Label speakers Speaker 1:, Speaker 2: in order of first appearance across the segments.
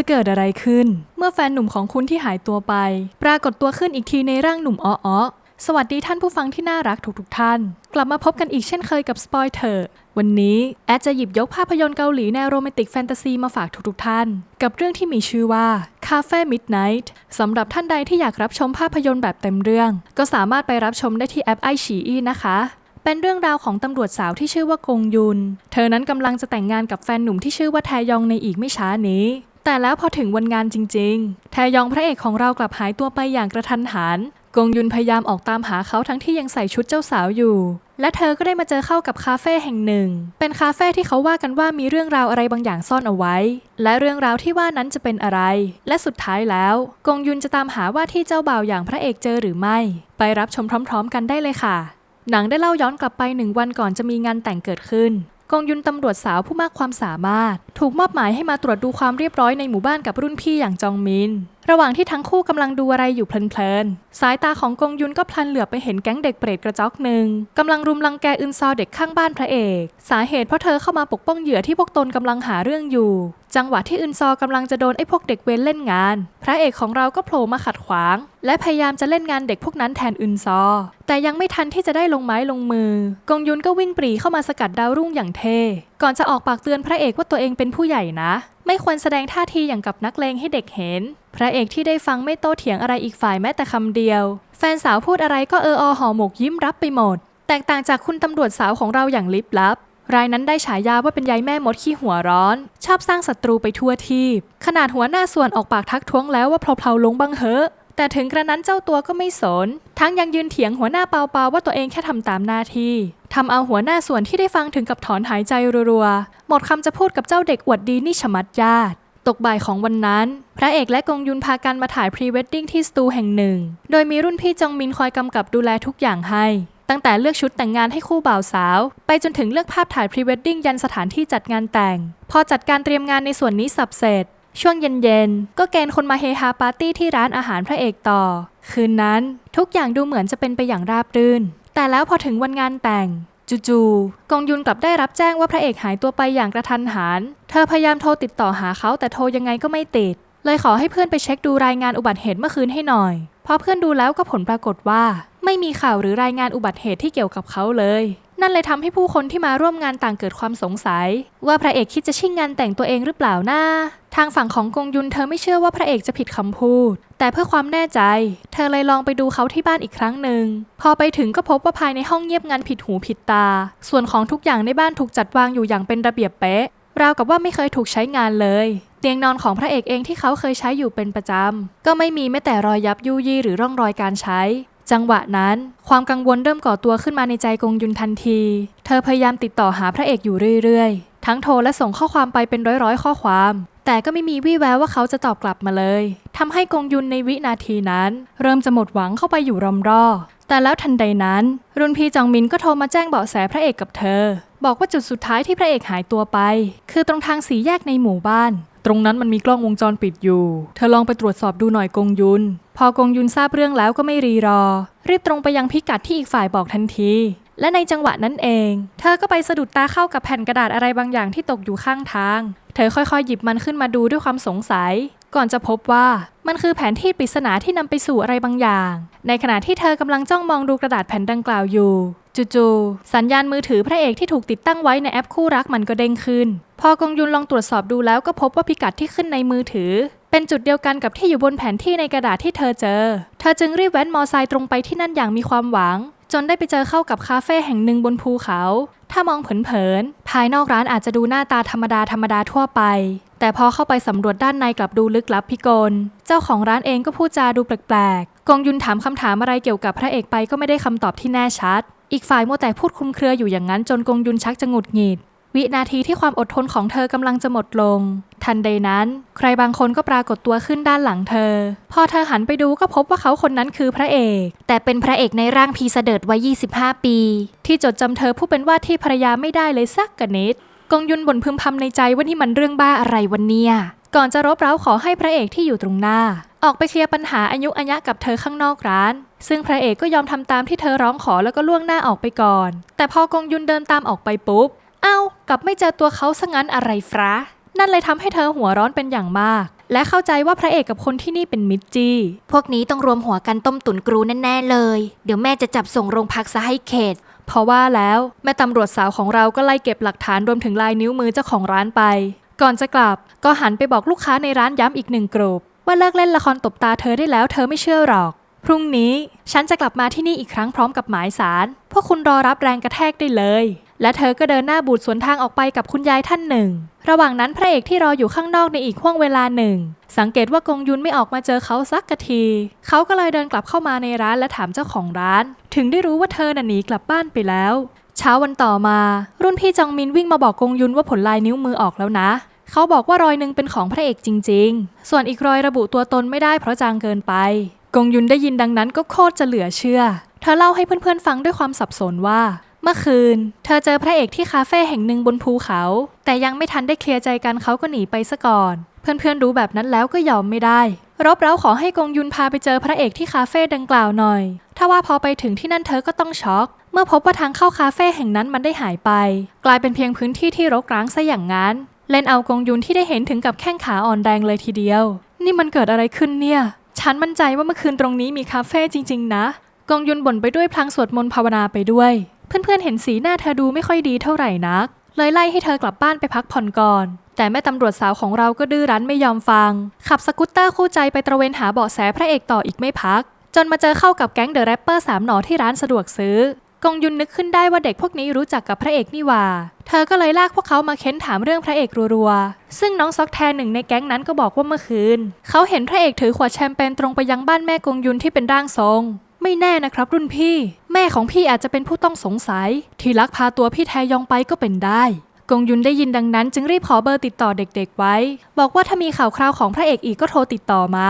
Speaker 1: จะเกิดอะไรขึ้น เมื่อแฟนหนุ่มของคุณที่หายตัวไป ปรากฏตัวขึ้นอีกทีในร่างหนุ่มอ้อๆสวัสดีท่านผู้ฟังที่น่ารักทุกๆท่าน กลับมาพบกันอีกเช่นเคยกับสปอยเถอะวันนี้แอดจะหยิบยกภาพยนตร์เกาหลีแนวโรแมนติกแฟนตาซีมาฝากทุกๆท่าน กับเรื่องที่มีชื่อว่า Cafe Midnight สำหรับท่านใดที่อยากรับชมภาพยนตร์แบบเต็มเรื่อง ก็สามารถไปรับชมได้ที่แอปไอฉีอีนะคะเป็นเรื่องราวของตำรวจสาวที่ชื่อว่ากงยุน เธอนั้นกำลังจะแต่งงานกับแฟนหนุ่มที่ชื่อว่าแทยองในอีกไม่ช้านี้ แต่แล้วพอถึงวันงานจริงๆ แทยองพระเอกของเรากลับหายตัวไปอย่างกระทันหัน กงยุนพยายามออกตามหาเขาทั้งที่ยังใส่ชุดเจ้าสาวอยู่ และเธอก็ได้มาเจอเข้ากับคาเฟ่แห่งหนึ่ง เป็นคาเฟ่ที่เขาว่ากันว่ามีเรื่องราวอะไรบางอย่างซ่อนเอาไว้ และเรื่องราวที่ว่านั้นจะเป็นอะไร และสุดท้ายแล้ว กงยุนจะตามหาว่าที่เจ้าบ่าวอย่างพระเอกเจอหรือไม่ ไปรับชมพร้อม ๆ กันได้เลยค่ะ หนังได้เล่าย้อนกลับไปหนึ่งวันก่อนจะมีงานแต่งเกิดขึ้น กองยุนตำรวจสาวผู้มากความสามารถ ถูกมอบหมายให้มาตรวจดูความเรียบร้อยในหมู่บ้านกับรุ่นพี่อย่างจองมิน ระหว่างที่ทั้งคู่กำลังดูอะไรอยู่เพลินๆ สายตาของกงยุนก็พลันเหลือบไปเห็นแก๊งเด็กเปรตกระจอกหนึ่งกำลังรุมรังแกอึนซอเด็กข้างบ้านพระเอก สาเหตุเพราะเธอเข้ามาปกป้องเหยื่อที่พวกตนกำลังหาเรื่องอยู่ จังหวะที่อึนซอกำลังจะโดนไอ้พวกเด็กเวรเล่นงาน พระเอกของเราก็โผล่มาขัดขวาง และพยายามจะเล่นงานเด็กพวกนั้นแทนอึนซอ แต่ยังไม่ทันที่จะได้ลงไม้ลงมือ กงยุนก็วิ่งปรีเข้ามาสกัดดาวรุ่งอย่างเท่ ก่อนจะออกปากเตือนพระเอกว่าตัวเองเป็นผู้ใหญ่นะ ไม่ควรแสดงท่าทีอย่างกับนักเลงให้เด็กเห็น พระเอกที่ได้ฟังไม่โต้เถียงอะไรอีกฝ่ายแม้แต่คำเดียว แฟนสาวพูดอะไรก็เอออห่อหมกยิ้มรับไปหมด แตกต่างจากคุณตำรวจสาวของเราอย่างลิบลับรายนั้นได้ฉายาว่าเป็นยายแม่มดขี้หัวร้อน ชอบสร้างศัตรูไปทั่วทีบขนาดหัวหน้าส่วนออกปากทักท้วงแล้วว่าเพลาๆลงบังเหอะแต่ถึงกระนั้นเจ้าตัวก็ไม่สน ทั้งยังยืนเถียงหัวหน้าเปาเปาว่าตัวเองแค่ทำตามหน้าที่ ทำเอาหัวหน้าส่วนที่ได้ฟังถึงกับถอนหายใจรัวๆ หมดคำจะพูดกับเจ้าเด็กอวดดีนี่ฉมัดญาติ ตกบ่ายของวันนั้น พระเอกและกงยุนพากันมาถ่ายพรีเวดดิ้งที่สตูแห่งหนึ่ง โดยมีรุ่นพี่จองมินคอยกำกับดูแลทุกอย่างให้ ตั้งแต่เลือกชุดแต่งงานให้คู่บ่าวสาว ไปจนถึงเลือกภาพถ่ายพรีเวดดิ้งยันสถานที่จัดงานแต่ง พอจัดการเตรียมงานในส่วนนี้สับเสร็จช่วงเย็นๆ ก็เกณฑ์คนมาเฮฮาปาร์ตี้ที่ร้านอาหารพระเอกต่อ คืนนั้นทุกอย่างดูเหมือนจะเป็นไปอย่างราบรื่น แต่แล้วพอถึงวันงานแต่งจู่ๆกงยุนกลับได้รับแจ้งว่าพระเอกหายตัวไปอย่างกระทันหัน เธอพยายามโทรติดต่อหาเขาแต่โทรยังไงก็ไม่ติด เลยขอให้เพื่อนไปเช็คดูรายงานอุบัติเหตุเมื่อคืนให้หน่อย พอเพื่อนดูแล้วก็ผลปรากฏว่า ไม่มีข่าวหรือรายงานอุบัติเหตุที่เกี่ยวกับเขาเลย นั่นเลยทำให้ผู้คนที่มาร่วมงานต่างเกิดความสงสัย ว่าพระเอกคิดจะชิ่งงานแต่งตัวเองหรือเปล่านะทางฝั่งของกงยุนเธอไม่เชื่อว่าพระเอกจะผิดคำพูด แต่เพื่อความแน่ใจ เธอเลยลองไปดูเขาที่บ้านอีกครั้งหนึ่ง พอไปถึงก็พบว่าภายในห้องเงียบงันผิดหูผิดตา ส่วนของทุกอย่างในบ้านถูกจัดวางอยู่อย่างเป็นระเบียบเป๊ะ ราวกับว่าไม่เคยถูกใช้งานเลย เตียงนอนของพระเอกเองที่เขาเคยใช้อยู่เป็นประจำ ก็ไม่มีแม้แต่รอยยับยุยี่หรือร่องรอยการใช้จังหวะนั้น ความกังวลเริ่มก่อตัวขึ้นมาในใจกงยุนทันที เธอพยายามติดต่อหาพระเอกอยู่เรื่อยๆ ทั้งโทรและส่งข้อความไปเป็นร้อยๆ ข้อความ แต่ก็ไม่มีวี่แววว่าเขาจะตอบกลับมาเลยทำให้กงยุนในวินาทีนั้น เริ่มจะหมดหวังเข้าไปอยู่รอมรอแต่แล้วทันใดนั้น รุ่นพี่จองมินก็โทรมาแจ้งเบาะแสพระเอกกับเธอ บอกว่าจุดสุดท้ายที่พระเอกหายตัวไป คือตรงทางสีแยกในหมู่บ้าน ตรงนั้นมันมีกล้องวงจรปิดอยู่ เธอลองไปตรวจสอบดูหน่อยกงยุน พอกงยุนทราบเรื่องแล้วก็ไม่รีรอ รีบตรงไปยังพิกัดที่อีกฝ่ายบอกทันที และในจังหวะนั้นเอง เธอก็ไปสะดุดตาเข้ากับแผ่นกระดาษอะไรบางอย่างที่ตกอยู่ข้างทาง เธอค่อยๆ หยิบมันขึ้นมาดูด้วยความสงสัย ก่อนจะพบว่ามันคือแผนที่ปริศนาที่นำไปสู่อะไรบางอย่าง ในขณะที่เธอกำลังจ้องมองดูกระดาษแผ่นดังกล่าวอยู่ จู่ๆสัญญาณมือถือพระเอกที่ถูกติดตั้งไว้ในแอปคู่รักมันก็เด้งขึ้น พอกงยุนลองตรวจสอบดูแล้วก็พบว่าพิกัดที่ขึ้นในมือถือ เป็นจุดเดียวกันกับที่อยู่บนแผนที่ในกระดาษที่เธอเจอ เธอจึงรีบแว้นมอไซค์ตรงไปที่นั่นอย่างมีความหวัง จนได้ไปเจอเข้ากับคาเฟ่แห่งหนึ่งบนภูเขา ถ้ามองเผินๆ ภายนอกร้านอาจจะดูหน้าตาธรรมดาธรรมดาทั่วไป แต่พอเข้าไปสำรวจด้านในกลับดูลึกลับพิกล เจ้าของร้านเองก็พูดจาดูแปลกๆ กงยุนถามคำถามอะไรเกี่ยวกับพระเอกไปก็ไม่ได้คำตอบที่แน่ชัด อีกฝ่ายมัวแต่พูดคุมเครืออยู่อย่างนั้นจนกงยุนชักจะหงุดหงิด วินาทีที่ความอดทนของเธอกำลังจะหมดลง ทันใดนั้น ใครบางคนก็ปรากฏตัวขึ้นด้านหลังเธอ พอเธอหันไปดูก็พบว่าเขาคนนั้นคือพระเอก แต่เป็นพระเอกในร่างพีเสดิร์ดวัย 25 ปี ที่จดจำเธอผู้เป็นว่าที่ภรรยาไม่ได้เลยสักกะนิดกงยุนบ่นพึมพำในใจว่านี่มันเรื่องบ้าอะไรวันเนี่ยก่อนจะรบเร้าขอให้พระเอกที่อยู่ตรงหน้า ออกไปเคลียร์ปัญหาอายุอัยะกับเธอข้างนอกร้าน ซึ่งพระเอกก็ยอมทำตามที่เธอร้องขอแล้วก็ล่วงหน้าออกไปก่อน แต่พอกงยุนเดินตามออกไปปุ๊บ เอ้ากลับไม่เจอตัวเขาซะงั้นอะไรฟระ นั่นเลยทำให้เธอหัวร้อนเป็นอย่างมาก และเข้าใจว่าพระเอกกับคนที่นี่เป็นมิตรจี
Speaker 2: พวกนี้ต้องรวมหัวกันต้มตุ๋นกรูแน่ๆเลย เดี๋ยวแม่จะจับส่งโรงพักซะให้เข็ด
Speaker 1: เพราะว่าแล้วแม่ตำรวจสาวของเราก็ไล่เก็บหลักฐานรวมถึงลายนิ้วมือเจ้าของร้านไป ก่อนจะกลับก็หันไปบอกลูกค้าในร้านย้ำอีกหนึ่งกลุ่มว่าเลิกเล่นละครตบตาเธอได้แล้วเธอไม่เชื่อหรอก พรุ่งนี้ฉันจะกลับมาที่นี่อีกครั้งพร้อมกับหมายสาร พวกคุณรอรับแรงกระแทกได้เลย และเธอก็เดินหน้าบูดสวนทางออกไปกับคุณยายท่านหนึ่ง ระหว่างนั้นพระเอกที่รออยู่ข้างนอกในอีกห่วงเวลาหนึ่ง สังเกตว่ากงยุนไม่ออกมาเจอเขาสักกะที เขาก็เลยเดินกลับเข้ามาในร้านและถามเจ้าของร้าน ถึงได้รู้ว่าเธอน่ะหนีกลับบ้านไปแล้ว เช้าวันต่อมา รุ่นพี่จองมินวิ่งมาบอกกงยุนว่าผลลายนิ้วมือออกแล้วนะเขาบอกว่ารอยหนึ่งเป็นของพระเอกจริง ๆ ส่วนอีกรอยระบุตัวตนไม่ได้เพราะจางเกินไป กงยุนได้ยินดังนั้นก็โคตรจะเหลือเชื่อ เธอเล่าให้เพื่อนๆฟังด้วยความสับสนว่า มื่อคืน เธอเจอพระเอกที่คาเฟ่แห่งหนึ่งบนภูเขา แต่ยังไม่ทันได้เคลียร์ใจกันเขาก็หนีไปซะก่อน เพื่อนๆรู้แบบนั้นแล้วก็ยอมไม่ได้ รบเร้าขอให้กงยุนพาไปเจอพระเอกที่คาเฟ่ดังกล่าวหน่อย ถ้าว่าพอไปถึงที่นั่นเธอก็ต้องช็อก เมื่อพบว่าทางเข้าคาเฟ่แห่งนั้นมันได้หายไป กลายเป็นเพียงพื้นที่ที่รกร้างซะอย่างนั้น เล่นเอากงยุนที่ได้เห็นถึงกับแข้งขาอ่อนแรงเลยทีเดียว นี่มันเกิดอะไรขึ้นเนี่ย ฉันมั่นใจว่าเมื่อคืนตรงนี้มีคาเฟ่จริง ๆ นะกงยุนบ่นไปด้วยพลางสวดมนต์ภาวนาไปด้วย เพื่อนๆเห็นสีหน้าเธอดูไม่ค่อยดีเท่าไหร่นัก เลยไล่ให้เธอกลับบ้านไปพักผ่อนก่อน แต่แม่ตำรวจสาวของเราก็ดื้อรั้นไม่ยอมฟัง ขับสกูตเตอร์คู่ใจไปตระเวนหาเบาะแสพระเอกต่ออีกไม่พัก จนมาเจอเข้ากับแก๊งเดอะแรปเปอร์สามหนอที่ร้านสะดวกซื้อกงยุนนึกขึ้นได้ว่าเด็กพวกนี้รู้จักกับพระเอกนี่ว่า เธอก็เลยลากพวกเขามาเค้นถามเรื่องพระเอกรัวๆ ซึ่งน้องซอกแทนหนึ่งในแก๊งนั้นก็บอกว่าเมื่อคืน เขาเห็นพระเอกถือขวดแชมเปญตรงไปยังบ้านแม่กงยุนที่เป็นร่างทรง ไม่แน่นะครับรุ่นพี่ แม่ของพี่อาจจะเป็นผู้ต้องสงสัย ที่ลักพาตัวพี่แทยองไปก็เป็นได้กงยุนได้ยินดังนั้นจึงรีบขอเบอร์ติดต่อเด็กๆไว้ บอกว่าถ้ามีข่าวคราวของพระเอกอีกก็โทรติดต่อมา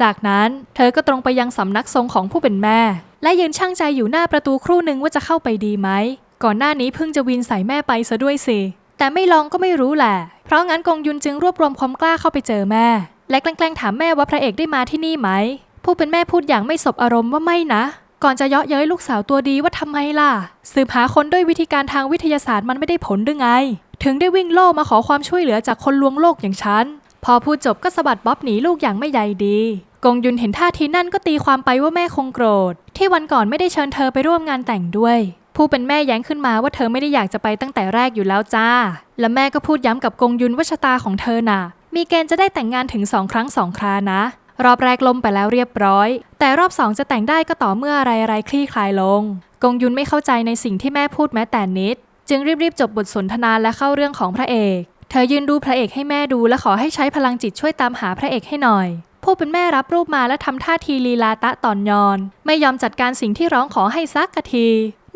Speaker 1: จากนั้นเธอก็ตรงไปยังสำนักทรงของผู้เป็นแม่ และยืนช่างใจอยู่หน้าประตูครู่หนึ่งว่าจะเข้าไปดีไหม ก่อนหน้านี้เพิ่งจะวินใส่แม่ไปซะด้วยสิ แต่ไม่ลองก็ไม่รู้แหละ เพราะงั้นกงยุนจึงรวบรวมความกล้าเข้าไปเจอแม่ และแกล้งถามแม่ว่าพระเอกได้มาที่นี่ไหม ผู้เป็นแม่พูดอย่างไม่สบอารมณ์ว่าไม่นะ ก่อนจะเยาะเย้ยลูกสาวตัวดีว่าทำไมล่ะ สืบหาคนด้วยวิธีการทางวิทยาศาสตร์มันไม่ได้ผลหรือไง ถึงได้วิ่งโล่มาขอความช่วยเหลือจากคนลวงโลกอย่างฉัน พอพูดจบก็สะบัดบ๊อบหนีลูกอย่างไม่ใยดีกงยุนเห็นท่าทีนั่นก็ตีความไปว่าแม่คงโกรธ ที่วันก่อนไม่ได้เชิญเธอไปร่วมงานแต่งด้วย ผู้เป็นแม่แย้งขึ้นมาว่าเธอไม่ได้อยากจะไปตั้งแต่แรกอยู่แล้วจ้า และแม่ก็พูดย้ำกับกงยุนว่าชะตาของเธอน่ะ มีเกณฑ์จะได้แต่งงานถึงสองครั้งสองครานะ รอบแรกล่มไปแล้วเรียบร้อย แต่รอบสองจะแต่งได้ก็ต่อเมื่ออะไรอะไรๆคลี่คลายลง กงยุนไม่เข้าใจในสิ่งที่แม่พูดแม้แต่นิด จึงรีบๆจบบทสนทนาและเข้าเรื่องของพระเอก เธอยืนดูพระเอกให้แม่ดูและขอให้ใช้พลังจิตช่วยตามหาพระเอกให้หน่อย ผู้เป็นแม่รับรูปมาและทำท่าทีลีลาตะตอนยอน ไม่ยอมจัดการสิ่งที่ร้องขอให้ซักกะที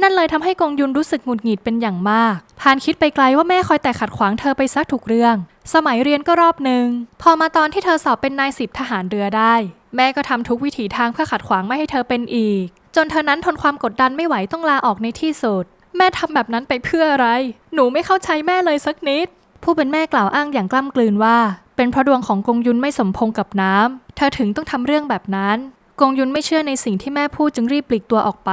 Speaker 1: นั่นเลยทำให้กงยุนรู้สึกหงุดหงิดเป็นอย่างมาก พานคิดไปไกลว่าแม่คอยแต่ขัดขวางเธอไปซักถูกเรื่อง สมัยเรียนก็รอบหนึ่ง พอมาตอนที่เธอสอบเป็นนายสิบทหารเรือได้ แม่ก็ทำทุกวิถีทางเพื่อขัดขวางไม่ให้เธอเป็นอีก จนเธอนั้นทนความกดดันไม่ไหวต้องลาออกในที่สุด แม่ทำแบบนั้นไปเพื่ออะไร หนูไม่เข้าใจแม่เลยสักนิด ผู้เป็นแม่กล่าวอ้างอย่างกล้ำกลืนว่า เป็นเพราะดวงของกงยุนไม่สมพงกับน้ำเธอถึงต้องทำเรื่องแบบนั้นกงยุนไม่เชื่อในสิ่งที่แม่พูดจึงรีบปลีกตัวออกไป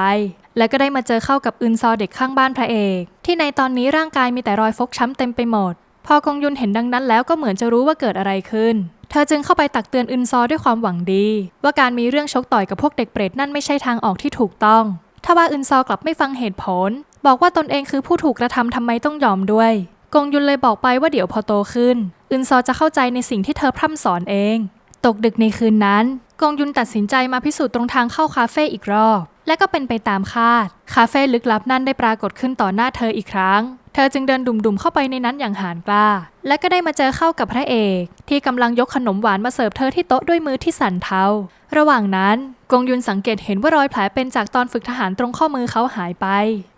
Speaker 1: และก็ได้มาเจอเข้ากับอึนซอเด็กข้างบ้านพระเอก ที่ในตอนนี้ร่างกายมีแต่รอยฟกช้ำเต็มไปหมด พอกงยุนเห็นดังนั้นแล้วก็เหมือนจะรู้ว่าเกิดอะไรขึ้น เธอจึงเข้าไปตักเตือนอึนซอด้วยความหวังดี ว่าการมีเรื่องชกต่อยกับพวกเด็กเปรตนั่นไม่ใช่ทางออกที่ถูกต้อง ถ้าว่าอึนซอกลับไม่ฟังเหตุผล บอกว่าตนเองคือผู้ถูกกระทำทำไมต้องยอมด้วย กงยุนเลยบอกไปว่าเดี๋ยวพอโตขึ้น อึนซอจะเข้าใจในสิ่งที่เธอพร่ำสอนเอง ตกดึกในคืนนั้น กงยุนตัดสินใจมาพิสูจน์ตรงทางเข้าคาเฟ่อีกรอบ และก็เป็นไปตามคาด คาเฟ่ลึกลับนั่นได้ปรากฏขึ้นต่อหน้าเธออีกครั้ง เธอจึงเดินดุ่มๆเข้าไปในนั้นอย่างหานกล้า และก็ได้มาเจอเข้ากับพระเอก ที่กำลังยกขนมหวานมาเสิร์ฟเธอที่โต๊ะด้วยมือที่สั่นเทา ระหว่างนั้นกงยุนสังเกตเห็นว่ารอยแผลเป็นจากตอนฝึกทหารตรงข้อมือเขาหายไป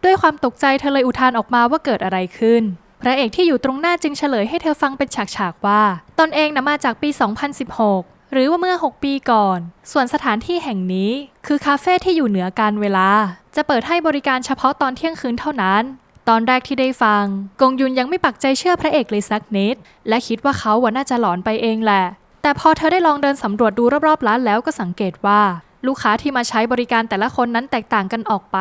Speaker 1: ด้วยความตกใจเธอเลยอุทานออกมาว่าเกิดอะไรขึ้นพระเอกที่อยู่ตรงหน้าจึงเฉลยให้เธอฟังเป็นฉากๆว่า ตนเองนะมาจากปี 2016 หรือว่าเมื่อ 6 ปีก่อน ส่วนสถานที่แห่งนี้ คือคาเฟ่ที่อยู่เหนือการเวลา จะเปิดให้บริการเฉพาะตอนเที่ยงคืนเท่านั้น ตอนแรกที่ได้ฟัง กงยุนยังไม่ปักใจเชื่อพระเอกเลยสักนิด และคิดว่าเขาว่าน่าจะหลอนไปเองแหละ แต่พอเธอได้ลองเดินสำรวจดูรอบๆร้านแล้วก็สังเกตว่า ลูกค้าที่มาใช้บริการแต่ละคนนั้นแตกต่างกันออกไป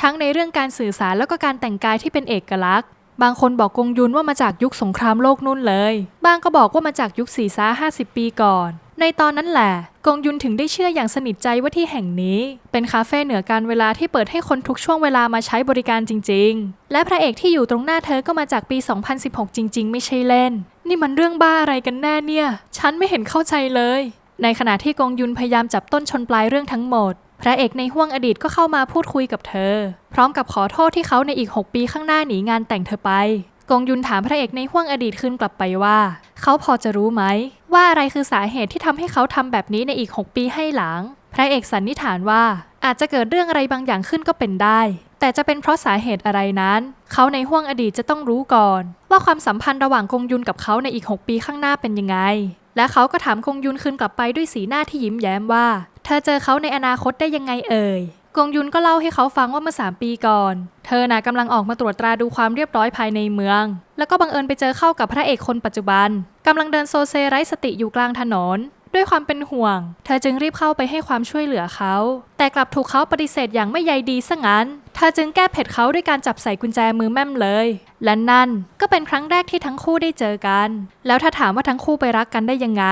Speaker 1: ทั้งในเรื่องการสื่อสารแล้วก็การแต่งกายที่เป็นเอกลักษณ์บางคนบอกกงยุนว่ามาจากยุคสงครามโลกนู่นเลย บางก็บอกว่ามาจากยุคสี่ซ้าห้าสิบปีก่อน ในตอนนั้นแหละกงยุนถึงได้เชื่ออย่างสนิทใจว่าที่แห่งนี้ เป็นคาเฟ่เหนือการเวลาที่เปิดให้คนทุกช่วงเวลามาใช้บริการจริง ๆ และพระเอกที่อยู่ตรงหน้าเธอก็มาจากปี 2016 จริง ๆ ไม่ใช่เล่น นี่มันเรื่องบ้าอะไรกันแน่เนี่ย ฉันไม่เห็นเข้าใจเลย ในขณะที่กงยุนพยายามจับต้นชนปลายเรื่องทั้งหมด พระเอกในห้วงอดีตก็เข้ามาพูดคุยกับเธอ พร้อมกับขอโทษที่เขาในอีก 6 ปีข้างหน้าหนีงานแต่งเธอไป กงยุนถามพระเอกในห้วงอดีตคืนกลับไปว่า เขาพอจะรู้ไหม ว่าอะไรคือสาเหตุที่ทำให้เขาทำแบบนี้ในอีก 6 ปีให้หลัง พระเอกสันนิษฐานว่าอาจจะเกิดเรื่องอะไรบางอย่างขึ้นก็เป็นได้ แต่จะเป็นเพราะสาเหตุอะไรนั้น เขาในห้วงอดีตจะต้องรู้ก่อน ว่าความสัมพันธ์ระหว่างกงยุนกับเขาในอีก 6 ปีข้างหน้าเป็นยังไง และเขาก็ถามกงยุนคืนกลับไปด้วยสีหน้าที่ยิ้มแย้มว่า เธอเจอเขาในอนาคตได้ยังไงเอ่ย กงยุนก็เล่าให้เขาฟังว่าเมื่อ 3 ปีก่อน เธอน่ะกำลังออกมาตรวจตราดูความเรียบร้อยภายในเมือง แล้วก็บังเอิญไปเจอเข้ากับพระเอกคนปัจจุบันกำลังเดินโซเซไร้สติอยู่กลางถนน ด้วยความเป็นห่วง เธอจึงรีบเข้าไปให้ความช่วยเหลือเขา แต่กลับถูกเขาปฏิเสธอย่างไม่ใยดีซะงั้น เธอจึงแก้เผ็ดเขาด้วยการจับใส่กุญแจมือแม่มเลย และนั่นก็เป็นครั้งแรกที่ทั้งคู่ได้เจอกัน แล้วถ้าถามว่าทั้งคู่ไปรักกันได้ยังไง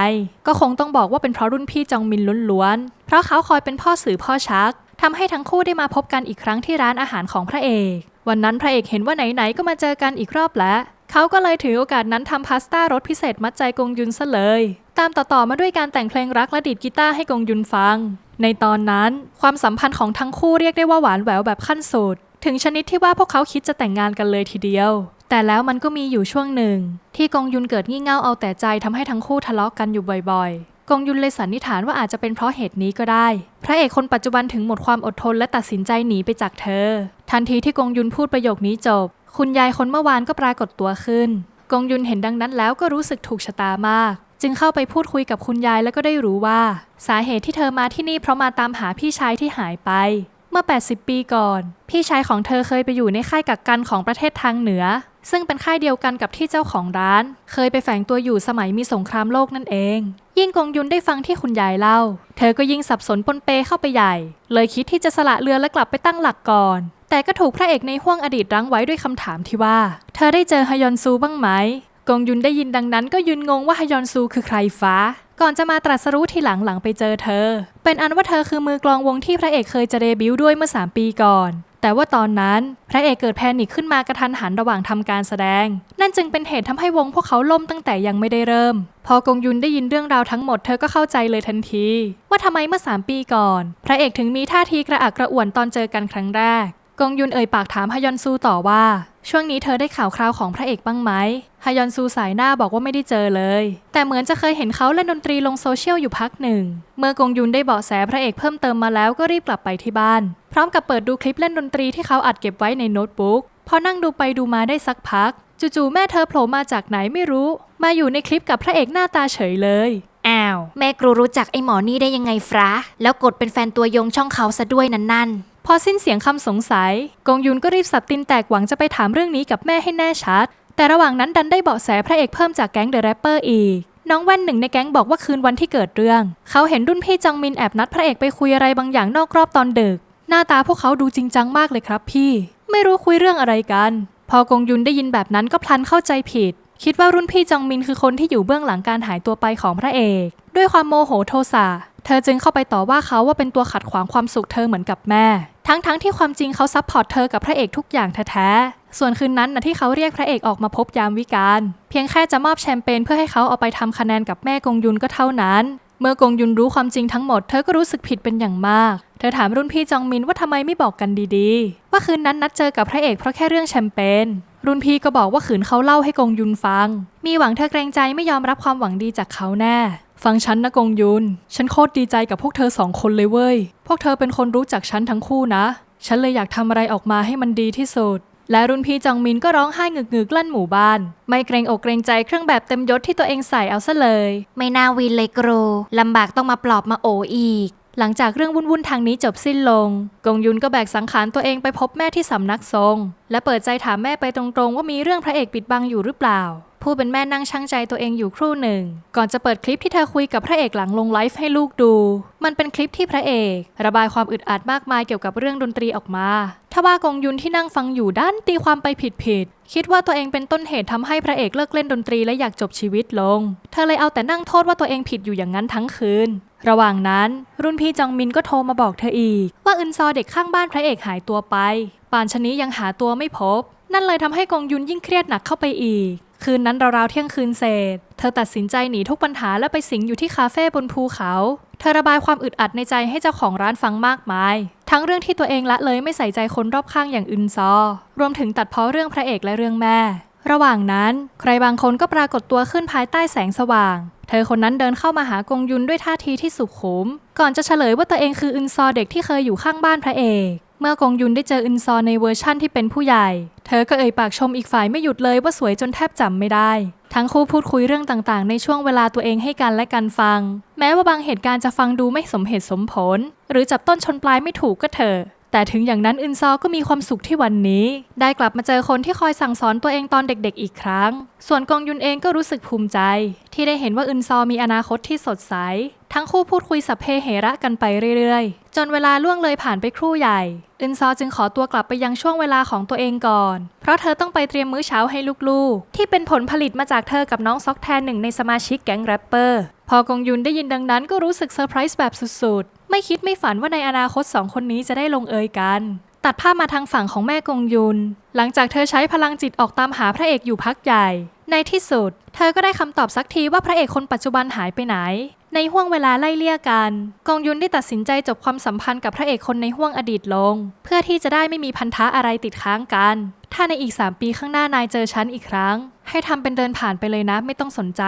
Speaker 1: ก็คงต้องบอกว่าเป็นเพราะรุ่นพี่จองมินล้วนๆ เพราะเขาคอยเป็นพ่อสื่อพ่อชัก ทำให้ทั้งคู่ได้มาพบกันอีกครั้งที่ร้านอาหารของพระเอก วันนั้นพระเอกเห็นว่าไหนๆก็มาเจอกันอีกรอบแล้ว เขาก็เลยถือโอกาสนั้นทำพาสต้ารสพิเศษมัดใจกงยุนซะเลย ตามต่อๆมาด้วยการแต่งเพลงรักและดีดกีตาร์ให้กงยุนฟัง ในตอนนั้นความสัมพันธ์ของทั้งคู่เรียกได้ว่าหวานแหววแบบขั้นสุด ถึงชนิดที่ว่าพวกเขาคิดจะแต่งงานกันเลยทีเดียวแต่แล้วมันก็มีอยู่ช่วงหนึ่ง ที่กงยุนเกิดงี่เง่าเอาแต่ใจทำให้ทั้งคู่ทะเลาะกันอยู่บ่อยๆ กงยุนเลยสันนิษฐานว่าอาจจะเป็นเพราะเหตุนี้ก็ได้ พระเอกคนปัจจุบันถึงหมดความอดทนและตัดสินใจหนีไปจากเธอ ทันทีที่กงยุนพูดประโยคนี้จบ คุณยายคนเมื่อวานก็ปรากฏตัวขึ้น กงยุนเห็นดังนั้นแล้วก็รู้สึกถูกชะตามาก จึงเข้าไปพูดคุยกับคุณยายแล้วก็ได้รู้ว่า สาเหตุที่เธอมาที่นี่เพราะมาตามหาพี่ชายที่หายไป เมื่อ 80 ปีก่อน พี่ชายของเธอเคยไปอยู่ในค่ายกักกันของประเทศทางเหนือ ซึ่งเป็นค่ายเดียวกันกับที่เจ้าของร้าน เคยไปแฝงตัวอยู่สมัยมีสงครามโลกนั่นเอง ยิ่งกงยุนได้ฟังที่คุณยายเล่า เธอก็ยิ่งสับสนปนเปเข้าไปใหญ่ เลยคิดที่จะสละเรือและกลับไปตั้งหลักก่อน แต่ก็ถูกพระเอกในห้วงอดีตรั้งไว้ด้วยคำถามที่ว่า เธอได้เจอฮยอนซูบ้างไหมกงยุนได้ยินดังนั้นก็ยืนงงว่าฮยอนซูคือใครฟ้า ก่อนจะมาตรัสรู้ทีหลังหลังไปเจอเธอ เป็นอันว่าเธอคือมือกลองวงที่พระเอกเคยจะเดบิวต์ด้วยเมื่อ 3 ปีก่อน แต่ว่าตอนนั้นพระเอกเกิดแพนิคขึ้นมากระทันหันระหว่างทำการแสดง นั่นจึงเป็นเหตุทำให้วงพวกเขาล่มตั้งแต่ยังไม่ได้เริ่ม พอกงยุนได้ยินเรื่องราวทั้งหมดเธอก็เข้าใจเลยทันที ว่าทำไมเมื่อ 3 ปีก่อน พระเอกถึงมีท่าทีกระอักกระอ่วนตอนเจอกันครั้งแรก กงยุนเอ่ยปากถามฮยอนซูต่อว่า ช่วงนี้เธอได้ข่าวคราวของพระเอกบ้างไหมฮยอนซูสายหน้าบอกว่าไม่ได้เจอเลย แต่เหมือนจะเคยเห็นเขาเล่นดนตรีลงโซเชียลอยู่พักหนึ่ง เมื่อกงยุนได้เบาะแสพระเอกเพิ่มเติมมาแล้วก็รีบกลับไปที่บ้าน พร้อมกับเปิดดูคลิปเล่นดนตรีที่เขาอัดเก็บไว้ในโน้ตบุ๊กพอนั่งดูไปดูมาได้สักพัก จู่ๆแม่เธอโผล่มาจากไหนไม่รู้ มาอยู่ในคลิปกับพระเอกหน้าตาเฉยเลย
Speaker 2: อ้าว แม่ครูรู้จักไอ้หมอนี่ได้ยังไงฟระแล้วกดเป็นแฟนตัวยงช่องเขาซะด้วยนั่นนั่น
Speaker 1: พอสิ้นเสียงคำสงสัย กงยุนก็รีบสับตินแตกหวังจะไปถามเรื่องนี้กับแม่ให้แน่ชัด แต่ระหว่างนั้นดันได้เบาะแสพระเอกเพิ่มจากแก๊งเดอะแรปเปอร์อีก น้องแว่นหนึ่งในแก๊งบอกว่าคืนวันที่เกิดเรื่อง เขาเห็นรุ่นพี่จองมินแอบนัดพระเอกไปคุยอะไรบางอย่างนอกรอบตอนดึก หน้าตาพวกเขาดูจริงจังมากเลยครับพี่ ไม่รู้คุยเรื่องอะไรกัน พอกงยุนได้ยินแบบนั้นก็พลันเข้าใจผิด คิดว่ารุ่นพี่จองมินคือคนที่อยู่เบื้องหลังการหายตัวไปของพระเอก ด้วยความโมโหโทสะ เธอจึงเข้าไปต่อว่าเขาว่าเป็นตัวขัดขวางความสุขเธอเหมือนกับแม่ ทั้งๆทที่ความจริงเขาซัพพอร์ตเธอกับพระเอกทุกอย่างแท้ๆ ส่วนคืนนั้นนะที่เขาเรียกพระเอกออกมาพบยามวิกาลเพียงแค่จะมอบแชมเปญเพื่อให้เขาเอาไปทำคะแนนกับแม่กงยุนก็เท่านั้น เมื่อกงยุนรู้ความจริงทั้งหมดเธอก็รู้สึกผิดเป็นอย่างมาก เธอถามรุ่นพี่จองมินว่าทำไมไม่บอกกันดีๆ ว่าคืนนั้นนัดเจอกับพระเอกเพราะแค่เรื่องแชมเปญรุ่นพี่ก็บอกว่าขืนเขาเล่าให้กงยุนฟัง มีหวังเธอเกรงใจไม่ยอมรับความหวังดีจากเขาแน่ ฟังฉันนะกงยุน ฉันโคตรดีใจกับพวกเธอสองคนเลยเว้ย พวกเธอเป็นคนรู้จักฉันทั้งคู่นะ ฉันเลยอยากทำอะไรออกมาให้มันดีที่สุด และรุ่นพี่จองมินก็ร้องไห้งึกงึกๆลั่นหมู่บ้าน ไม่เกรงอกเกรงใจเครื่องแบบเต็มยศที่ตัวเองใส่เอาซะเลย
Speaker 2: ๆไม่น่าวินเลยครูลำบากต้องมาปลอบมาโออีก
Speaker 1: หลังจากเรื่องวุ่นๆทางนี้จบสิ้นลง กงยุนก็แบกสังขารตัวเองไปพบแม่ที่สำนักทรง และเปิดใจถามแม่ไปตรงๆ ว่ามีเรื่องพระเอกปิดบังอยู่หรือเปล่า ผู้เป็นแม่นั่งชั่งใจตัวเองอยู่ครู่หนึ่ง ก่อนจะเปิดคลิปที่เธอคุยกับพระเอกหลังลงไลฟ์ให้ลูกดู มันเป็นคลิปที่พระเอก ระบายความอึดอัดมากมายเกี่ยวกับเรื่องดนตรีออกมาทว่ากงยุนที่นั่งฟังอยู่ด้านตีความไปผิดๆคิดว่าตัวเองเป็นต้นเหตุทำให้พระเอกเลิกเล่นดนตรีและอยากจบชีวิตลง เธอเลยเอาแต่นั่งโทษว่าตัวเองผิดอยู่อย่างนั้นทั้งคืน ระหว่างนั้น รุ่นพี่จองมินก็โทรมาบอกเธออีก ว่าอึนซอเด็กข้างบ้านพระเอกหายตัวไป ป่านชนี้ยังหาตัวไม่พบ นั่นเลยทำให้กงยุนยิ่งเครียดหนักเข้าไปอีก คืนนั้นราวๆเที่ยงคืนเศษ เธอตัดสินใจหนีทุกปัญหาและไปสิงอยู่ที่คาเฟ่บนภูเขา เธอระบายความอึดอัดในใจให้เจ้าของร้านฟังมากมาย ทั้งเรื่องที่ตัวเองละเลยไม่ใส่ใจคนรอบข้างอย่างอึนซอ รวมถึงตัดเพ้อเรื่องพระเอกและเรื่องแม่ ระหว่างนั้น ใครบางคนก็ปรากฏตัวขึ้นภายใต้แสงสว่าง เธอคนนั้นเดินเข้ามาหากงยุนด้วยท่าทีที่สุขุม ก่อนจะเฉลยว่าตัวเองคืออึนซอเด็กที่เคยอยู่ข้างบ้านพระเอก เมื่อกงยุนได้เจออึนซอในเวอร์ชั่นที่เป็นผู้ใหญ่ เธอก็เอ่ยปากชมอีกฝ่ายไม่หยุดเลยว่าสวยจนแทบจำไม่ได้ ทั้งคู่พูดคุยเรื่องต่างๆ ในช่วงเวลาตัวเองให้กันและกันฟัง แม้ว่าบางเหตุการณ์จะฟังดูไม่สมเหตุสมผล หรือจับต้นชนปลายไม่ถูกก็เถอะแต่ถึงอย่างนั้นอึนซอก็มีความสุขที่วันนี้ ได้กลับมาเจอคนที่คอยสั่งสอนตัวเองตอนเด็กๆอีกครั้ง ส่วนกองยุนเองก็รู้สึกภูมิใจ ที่ได้เห็นว่าอึนซอมีอนาคตที่สดใส ทั้งคู่พูดคุยสัพเพเหระกันไปเรื่อยๆ จนเวลาล่วงเลยผ่านไปครู่ใหญ่ อึนซอจึงขอตัวกลับไปยังช่วงเวลาของตัวเองก่อน เพราะเธอต้องไปเตรียมมื้อเช้าให้ลูกๆ ที่เป็นผลผลิตมาจากเธอกับน้องซอกแทนหนึ่งในสมาชิกแก๊งแรปเปอร์ พอกงยุนได้ยินดังนั้นก็รู้สึกเซอร์ไพรส์แบบสุดๆ ไม่คิดไม่ฝันว่าในอนาคตสองคนนี้จะได้ลงเอยกันตัดภาพมาทางฝั่งของแม่กงยุน หลังจากเธอใช้พลังจิตออกตามหาพระเอกอยู่พักใหญ่ ในที่สุด เธอก็ได้คำตอบสักทีว่าพระเอกคนปัจจุบันหายไปไหน ในห่วงเวลาไล่เลี่ยกัน กองยุนได้ตัดสินใจจบความสัมพันธ์กับพระเอกคนในห่วงอดีตลง เพื่อที่จะได้ไม่มีพันธะอะไรติดค้างกัน ถ้าในอีก 3 ปีข้างหน้านายเจอฉันอีกครั้ง ให้ทำเป็นเดินผ่านไปเลยนะไม่ต้องสนใจ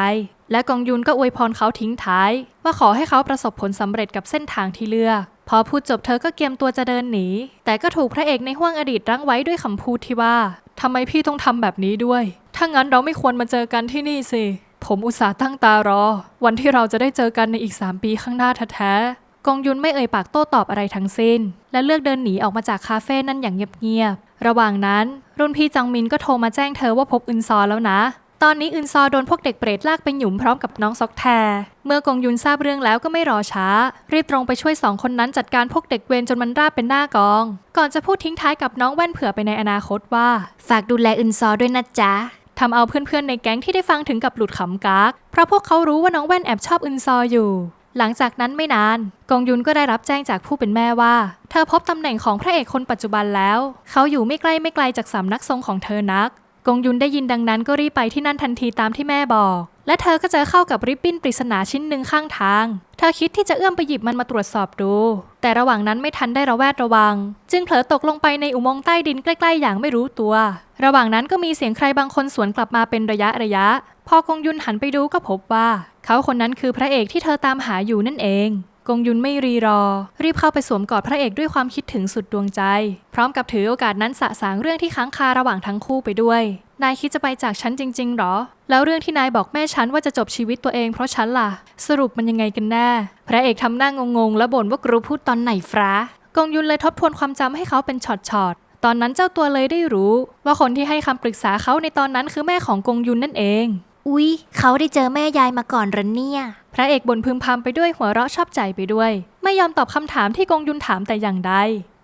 Speaker 1: และกองยุนก็อวยพรเขาทิ้งท้าย ว่าขอให้เขาประสบผลสำเร็จกับเส้นทางที่เลือกพอพูดจบเธอก็เกียมตัวจะเดินหนี แต่ก็ถูกพระเอกในห้วงอดีตรั้งไว้ด้วยคำพูดที่ว่าทำไมพี่ต้องทำแบบนี้ด้วย ถ้างั้นเราไม่ควรมาเจอกันที่นี่สิ ผมอุตส่าห์ตั้งตารอ วันที่เราจะได้เจอกันในอีก 3 ปีข้างหน้าแท้ๆกองยุนไม่เอ่ยปากโต้ตอบอะไรทั้งสิ้น และเลือกเดินหนีออกมาจากคาเฟ่นั่นอย่างเงียบๆ ระหว่างนั้น รุ่นพี่จังมินก็โทรมาแจ้งเธอว่าพบอึนซอแล้วนะ ตอนนี้อึนซอโดนพวกเด็กเปรตลากไปหยุมพร้อมกับน้องซอกแท เมื่อกองยุนทราบเรื่องแล้วก็ไม่รอช้า รีบตรงไปช่วยสองคนนั้นจัดการพวกเด็กเวรจนมันราบเป็นหน้ากอง ก่อนจะพูดทิ้งท้ายกับน้องแว่นเผื่อไปในอนาคตว่า
Speaker 2: ฝากดูแลอึนซอด้วยนะจ๊ะ
Speaker 1: ทำเอาเพื่อนๆในแก๊งที่ได้ฟังถึงกับหลุดขำกากเพราะพวกเขารู้ว่าน้องแว่นแอบชอบอึนซออยู่ หลังจากนั้นไม่นานกองยุนก็ได้รับแจ้งจากผู้เป็นแม่ว่า เธอพบตำแหน่งของพระเอกคนปัจจุบันแล้ว เขาอยู่ไม่ใกล้ไม่ไกลจากสำนักทรงของเธอนัก กงยุนได้ยินดังนั้นก็รีบไปที่นั่นทันทีตามที่แม่บอก และเธอก็เจอเข้ากับริบบิ้นปริศนาชิ้นหนึ่งข้างทาง เธอคิดที่จะเอื้อมไปหยิบมันมาตรวจสอบดู แต่ระหว่างนั้นไม่ทันได้ระแวดระวัง จึงเผลอตกลงไปในอุโมงค์ใต้ดินใกล้ ๆ อย่างไม่รู้ตัว ระหว่างนั้นก็มีเสียงใครบางคนสวนกลับมาเป็นระยะระยะ พอกงยุนหันไปดูก็พบว่า เขาคนนั้นคือพระเอกที่เธอตามหาอยู่นั่นเอง กงยุนไม่รีรอ รีบเข้าไปสวมกอดพระเอกด้วยความคิดถึงสุดดวงใจ พร้อมกับถือโอกาสนั้นสะสางเรื่องที่ค้างคาระหว่างทั้งคู่ไปด้วย นายคิดจะไปจากฉันจริง ๆ หรอ แล้วเรื่องที่นายบอกแม่ฉันว่าจะจบชีวิตตัวเองเพราะฉันล่ะ สรุปมันยังไงกันแน่ พระเอกทำหน้างงๆ และบ่นว่ากรูพูดตอนไหนฟรากงยุนเลยทบทวนความจำให้เขาเป็นช็อตๆตอนนั้นเจ้าตัวเลยได้รู้ ว่าคนที่ให้คำปรึกษาเขาในตอนนั้นคือแม่ของกงยุนนั่นเอง
Speaker 2: อุ๊ย เขาได้เจอแม่ยายมาก่อนหรอเนี่ย
Speaker 1: พระเอกบ่นพึมพำไปด้วยหัวเราะชอบใจไปด้วย ไม่ยอมตอบคำถามที่กงยุนถามแต่อย่างใด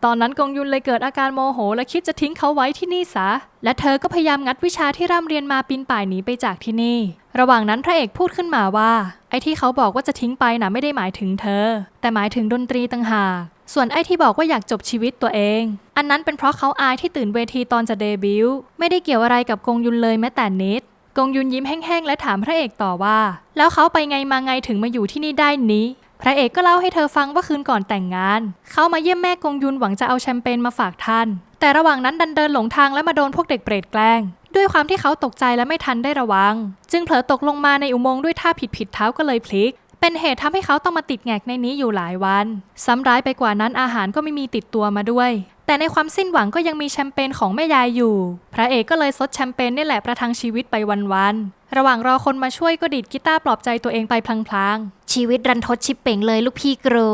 Speaker 1: ตอนนั้นกงยุนเลยเกิดอาการโมโห และคิดจะทิ้งเขาไว้ที่นี่ซะ และเธอก็พยายามงัดวิชาที่ร่ำเรียนมาปีนป่ายหนีไปจากที่นี่ ระหว่างนั้นพระเอกพูดขึ้นมาว่า ไอ้ที่เขาบอกว่าจะทิ้งไปน่ะไม่ได้หมายถึงเธอ แต่หมายถึงดนตรีต่างหาก ส่วนไอ้ที่บอกว่าอยากจบชีวิตตัวเอง อันนั้นเป็นเพราะเขาอายที่ตื่นเวทีตอนจะเดบิวต์ไม่ได้เกี่ยวอะไรกับกงยุนเลยแม้แต่นิด กงยุนยิ้มแห้งๆ และถามพระเอกต่อว่า แล้วเขาไปไงมาไงถึงมาอยู่ที่นี่ได้นี้ พระเอกก็เล่าให้เธอฟังว่าคืนก่อนแต่งงาน เขามาเยี่ยมแม่กงยุนหวังจะเอาแชมเปญมาฝากท่าน แต่ระหว่างนั้นดันเดินหลงทางและมาโดนพวกเด็กเปรตแกล้ง ด้วยความที่เขาตกใจและไม่ทันได้ระวัง จึงเผลอตกลงมาในอุโมงค์ด้วยท่าผิดผิดๆเท้าก็เลยพลิกเป็นเหตุทำให้เขาต้องมาติดแงกในนี้อยู่หลายวัน ซ้ำร้ายไปกว่านั้นอาหารก็ไม่มีติดตัวมาด้วย แต่ในความสิ้นหวังก็ยังมีแชมเปญของแม่ยายอยู่ พระเอกก็เลยซดแชมเปญนี่แหละประทังชีวิตไปวันๆ ระหว่างรอคนมาช่วยก็ดีดกีตาร์ปลอบใจตัวเองไปพลางๆ
Speaker 2: ชีวิตรันทดชิบเป่งเลยลูกพี่กรู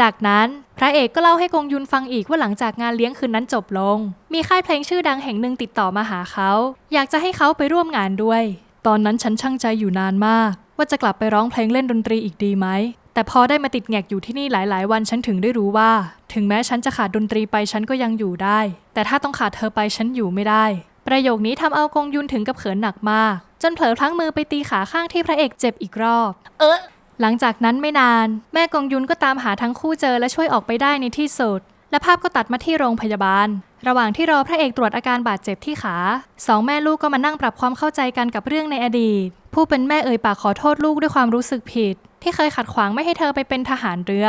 Speaker 1: จากนั้นพระเอกก็เล่าให้กงยุนฟังอีกว่าหลังจากงานเลี้ยงคืนนั้นจบลง มีค่ายเพลงชื่อดังแห่งหนึ่งติดต่อมาหาเขา อยากจะให้เขาไปร่วมงานด้วย ตอนนั้นฉันช่างใจอยู่นานมาก ว่าจะกลับไปร้องเพลงเล่นดนตรีอีกดีไหม แต่พอได้มาติดแงกอยู่ที่นี่หลายๆ วันฉันถึงได้รู้ว่า ถึงแม้ฉันจะขาดดนตรีไปฉันก็ยังอยู่ได้ แต่ถ้าต้องขาดเธอไปฉันอยู่ไม่ได้ ประโยคนี้ทำเอากงยุนถึงกับเขินหนักมาก จนเผลอพลั้งมือไปตีขาข้างที่พระเอกเจ็บอีกรอบ
Speaker 2: เออ
Speaker 1: หลังจากนั้นไม่นาน แม่กงยุนก็ตามหาทั้งคู่เจอและช่วยออกไปได้ในที่สุดและภาพก็ตัดมาที่โรงพยาบาล ระหว่างที่รอพระเอกตรวจอาการบาดเจ็บที่ขา สองแม่ลูกก็มานั่งปรับความเข้าใจกันกับเรื่องในอดีต ผู้เป็นแม่เอ่ยปากขอโทษลูกด้วยความรู้สึกผิด ที่เคยขัดขวางไม่ให้เธอไปเป็นทหารเรือ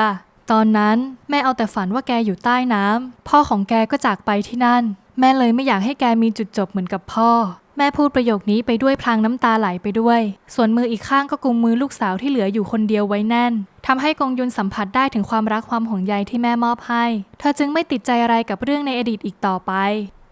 Speaker 1: ตอนนั้นแม่เอาแต่ฝันว่าแกอยู่ใต้น้ำพ่อของแกก็จากไปที่นั่น แม่เลยไม่อยากให้แกมีจุดจบเหมือนกับพ่อ แม่พูดประโยคนี้ไปด้วยพลางน้ำตาไหลไปด้วย ส่วนมืออีกข้างก็กุมมือลูกสาวที่เหลืออยู่คนเดียวไว้แน่นทำให้กงยุนสัมผัสได้ถึงความรักความห่วงใยที่แม่มอบให้ เธอจึงไม่ติดใจอะไรกับเรื่องในอดีตอีกต่อไป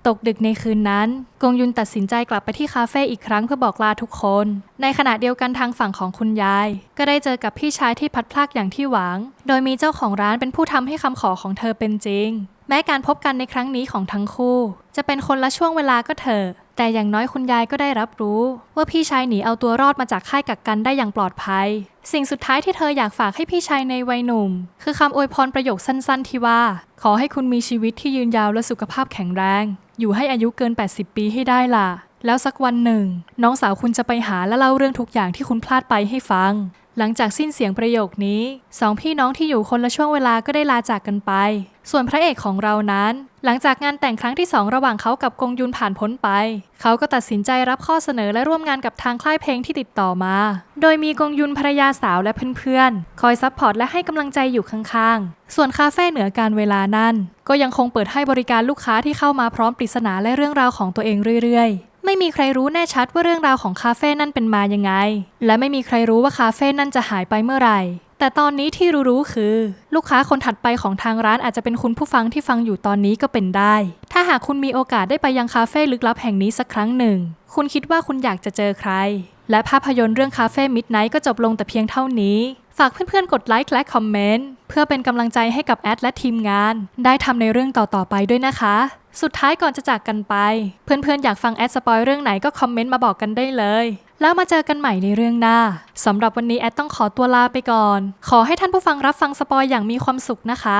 Speaker 1: ตกดึกในคืนนั้น กงยุนตัดสินใจกลับไปที่คาเฟ่อีกครั้งเพื่อบอกลาทุกคน ในขณะเดียวกันทางฝั่งของคุณยาย ก็ได้เจอกับพี่ชายที่พัดพลากอย่างที่หวัง โดยมีเจ้าของร้านเป็นผู้ทำให้คำขอของเธอเป็นจริง แม้การพบกันในครั้งนี้ของทั้งคู่ จะเป็นคนละช่วงเวลาก็เถอะ แต่อย่างน้อยคุณยายก็ได้รับรู้ ว่าพี่ชายหนีเอาตัวรอดมาจากค่ายกักกันได้อย่างปลอดภัย สิ่งสุดท้ายที่เธออยากฝากให้พี่ชายในวัยหนุ่ม คือคำอวยพรประโยคสั้นๆ ที่ว่า ขอให้คุณมีชีวิตที่ยืนยาวและสุขภาพแข็งแรง อยู่ให้อายุเกิน 80 ปีให้ได้ล่ะ แล้วสักวันหนึ่ง น้องสาวคุณจะไปหาและเล่าเรื่องทุกอย่างที่คุณพลาดไปให้ฟัง หลังจากสิ้นเสียงประโยคนี้สองพี่น้องที่อยู่คนละช่วงเวลาก็ได้ลาจากกันไป ส่วนพระเอกของเรานั้น หลังจากงานแต่งครั้งที่สองระหว่างเขากับกงยุนผ่านพ้นไป เขาก็ตัดสินใจรับข้อเสนอและร่วมงานกับทางค่ายเพลงที่ติดต่อมา โดยมีกงยุนภรรยาสาวและเพื่อนๆ คอยซัพพอร์ตและให้กำลังใจอยู่ข้างๆ ส่วนคาเฟ่เหนือการเวลานั้น ก็ยังคงเปิดให้บริการลูกค้าที่เข้ามาพร้อมปริศนาและเรื่องราวของตัวเองเรื่อยๆไม่มีใครรู้แน่ชัดว่าเรื่องราวของคาเฟ่นั่นเป็นมายังไง และไม่มีใครรู้ว่าคาเฟ่นั่นจะหายไปเมื่อไหร่ แต่ตอนนี้ที่รู้ๆคือ ลูกค้าคนถัดไปของทางร้านอาจจะเป็นคุณผู้ฟังที่ฟังอยู่ตอนนี้ก็เป็นได้ ถ้าหากคุณมีโอกาสได้ไปยังคาเฟ่ลึกลับแห่งนี้สักครั้งหนึ่ง คุณคิดว่าคุณอยากจะเจอใคร และภาพยนตร์เรื่องคาเฟ่มิดไนท์ก็จบลงแต่เพียงเท่านี้ ฝากเพื่อนๆ กดไลค์และคอมเมนต์เพื่อเป็นกำลังใจให้กับแอดและทีมงาน ได้ทำในเรื่องต่อๆไปด้วยนะคะ สุดท้ายก่อนจะจากกันไป เพื่อนๆ อยากฟังแอดสปอยเรื่องไหนก็คอมเมนต์มาบอกกันได้เลย แล้วมาเจอกันใหม่ในเรื่องหน้าสำหรับวันนี้แอดต้องขอตัวลาไปก่อน ขอให้ท่านผู้ฟังรับฟังสปอยอย่างมีความสุขนะคะ